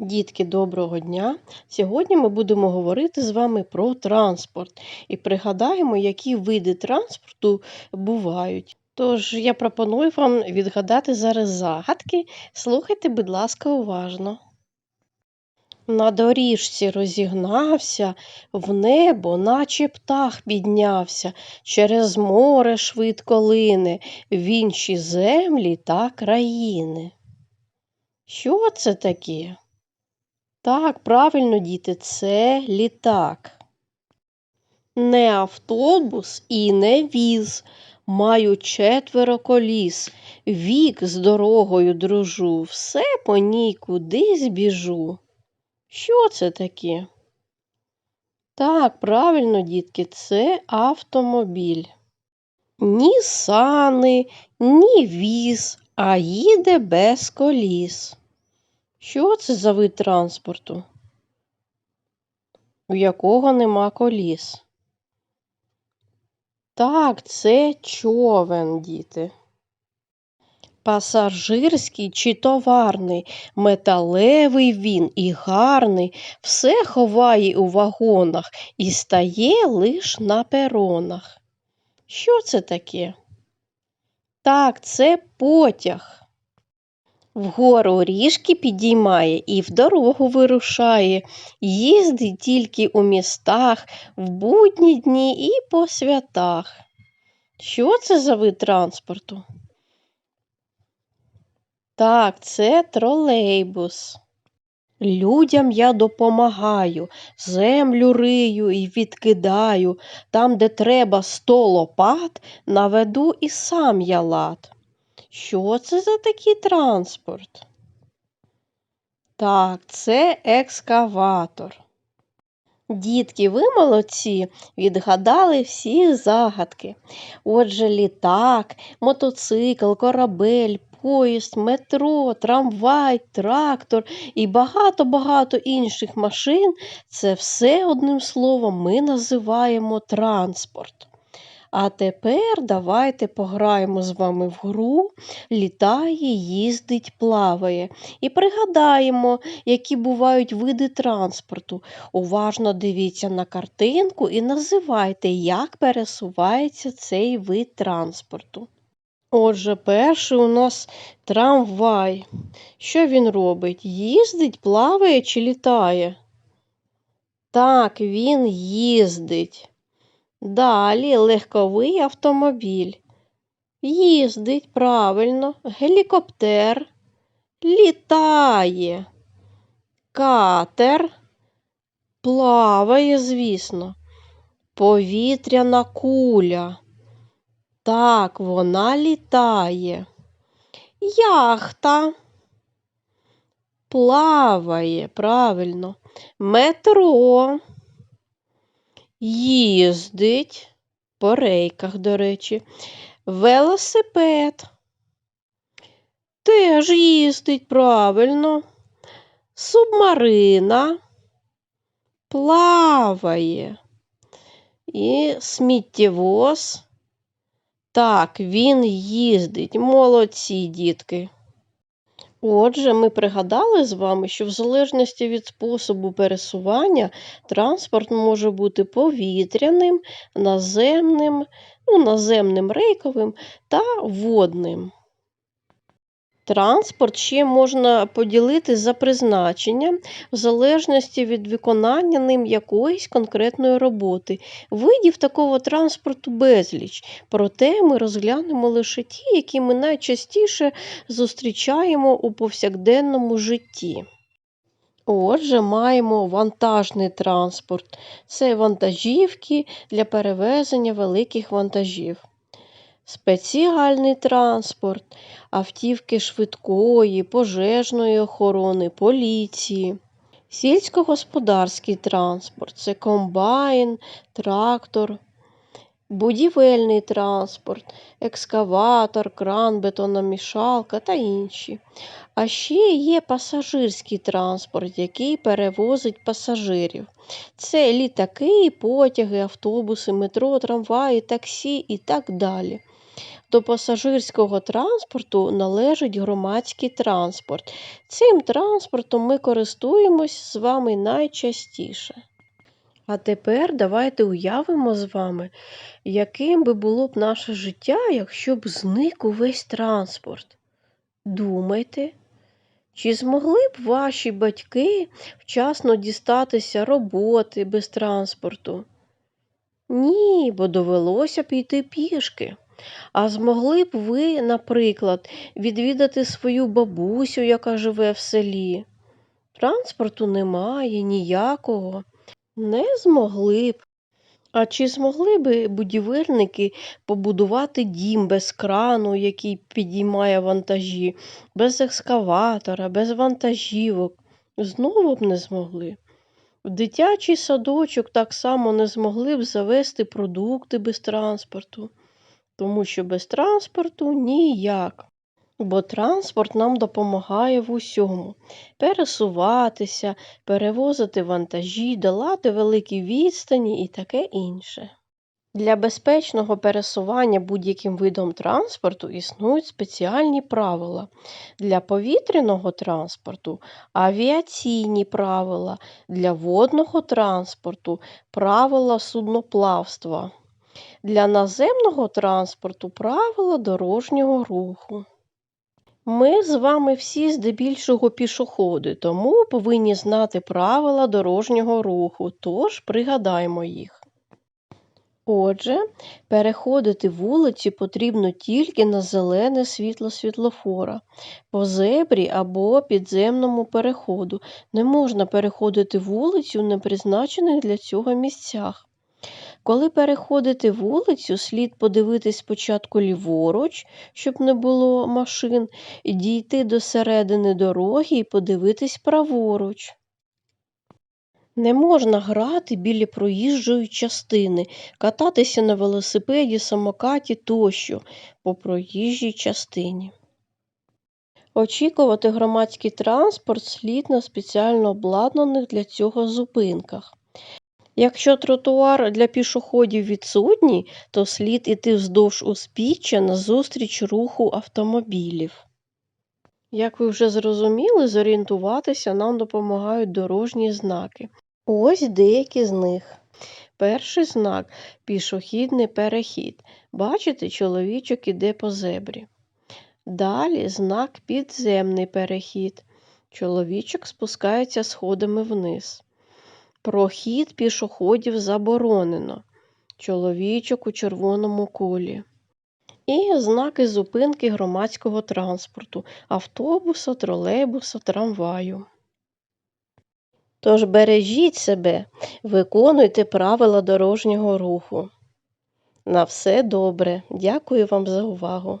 Дітки, доброго дня! Сьогодні ми будемо говорити з вами про транспорт і пригадаємо, які види транспорту бувають. Тож я пропоную вам відгадати зараз загадки. Слухайте, будь ласка, уважно. На доріжці розігнався, в небо, наче птах піднявся, через море швидко лине, в інші землі та країни. Що це таке? Так, правильно, діти, це літак. Не автобус і не віз. Маю четверо коліс. Вік з дорогою дружу, все по ній кудись біжу. Що це таке? Так, правильно, дітки, це автомобіль. Ні сани, ні віз, а їде без коліс. Що це за вид транспорту? У якого нема коліс? Так, це човен, діти. Пасажирський чи товарний, металевий він і гарний, все ховає у вагонах і стає лиш на перонах. Що це таке? Так, це потяг. Вгору ріжки підіймає і в дорогу вирушає, їздить тільки у містах, в будні дні і по святах. Що це за вид транспорту? Так, це тролейбус. Людям я допомагаю, землю рию і відкидаю, там, де треба сто лопат, наведу і сам я лад. Що це за такий транспорт? Так, це екскаватор. Дітки, ви молодці, відгадали всі загадки. Отже, літак, мотоцикл, корабель, поїзд, метро, трамвай, трактор і багато-багато інших машин це все одним словом ми називаємо транспорт. А тепер давайте пограємо з вами в гру літає, їздить, плаває. І пригадаємо, які бувають види транспорту. Уважно дивіться на картинку і називайте, як пересувається цей вид транспорту. Отже, перший у нас трамвай. Що він робить? Їздить, плаває чи літає? Так, він їздить. Далі легковий автомобіль. Їздить правильно, гелікоптер, літає, катер, плаває, звісно, повітряна куля. Так, вона літає. Яхта. Плаває, правильно, метро їздить по рейках, до речі, велосипед. Теж їздить правильно. Субмарина плаває. І сміттєвоз. Так, він їздить. Молодці дітки. Отже, ми пригадали з вами, що в залежності від способу пересування транспорт може бути повітряним, наземним, ну, наземним рейковим та водним. Транспорт ще можна поділити за призначенням в залежності від виконання ним якоїсь конкретної роботи. Видів такого транспорту безліч, проте ми розглянемо лише ті, які ми найчастіше зустрічаємо у повсякденному житті. Отже, маємо вантажний транспорт. Це вантажівки для перевезення великих вантажів спеціальний транспорт, автівки швидкої, пожежної охорони, поліції, сільськогосподарський транспорт це комбайн, трактор, будівельний транспорт, екскаватор, кран, бетономішалка та інші. А ще є пасажирський транспорт, який перевозить пасажирів. Це літаки, потяги, автобуси, метро, трамваї, таксі і так далі. До пасажирського транспорту належить громадський транспорт. Цим транспортом ми користуємось з вами найчастіше. А тепер давайте уявимо з вами, яким би було б наше життя, якщо б зник увесь транспорт. Думайте, чи змогли б ваші батьки вчасно дістатися роботи без транспорту? Ні, бо довелося б йти пішки. А змогли б ви, наприклад, відвідати свою бабусю, яка живе в селі? Транспорту немає ніякого. Не змогли б. А чи змогли би будівельники побудувати дім без крану, який підіймає вантажі, без екскаватора, без вантажівок? Знову б не змогли. Дитячий садочок так само не змогли б завести продукти без транспорту, тому що без транспорту ніяк. Бо транспорт нам допомагає в усьому пересуватися, перевозити вантажі, долати великі відстані і таке інше. Для безпечного пересування будь-яким видом транспорту існують спеціальні правила. Для повітряного транспорту авіаційні правила, для водного транспорту правила судноплавства, для наземного транспорту правила дорожнього руху. Ми з вами всі здебільшого пішоходи, тому повинні знати правила дорожнього руху, тож пригадаймо їх. Отже, переходити вулиці потрібно тільки на зелене світло світлофора, по зебрі або підземному переходу. Не можна переходити вулицю в непризначених для цього місцях. Коли переходити вулицю, слід подивитись спочатку ліворуч, щоб не було машин, дійти до середини дороги і подивитись праворуч. Не можна грати біля проїжджої частини, кататися на велосипеді, самокаті тощо по проїжджій частині. Очікувати громадський транспорт слід на спеціально обладнаних для цього зупинках. Якщо тротуар для пішоходів відсутній, то слід іти вздовж узбіччя назустріч руху автомобілів. Як ви вже зрозуміли, зорієнтуватися нам допомагають дорожні знаки. Ось деякі з них. Перший знак пішохідний перехід. Бачите, чоловічок іде по зебрі. Далі знак підземний перехід. Чоловічок спускається сходами вниз. Прохід пішоходів заборонено. Чоловічок у червоному колі. І знаки зупинки громадського транспорту автобуса, тролейбуса, трамваю. Тож бережіть себе, виконуйте правила дорожнього руху. На все добре. Дякую вам за увагу.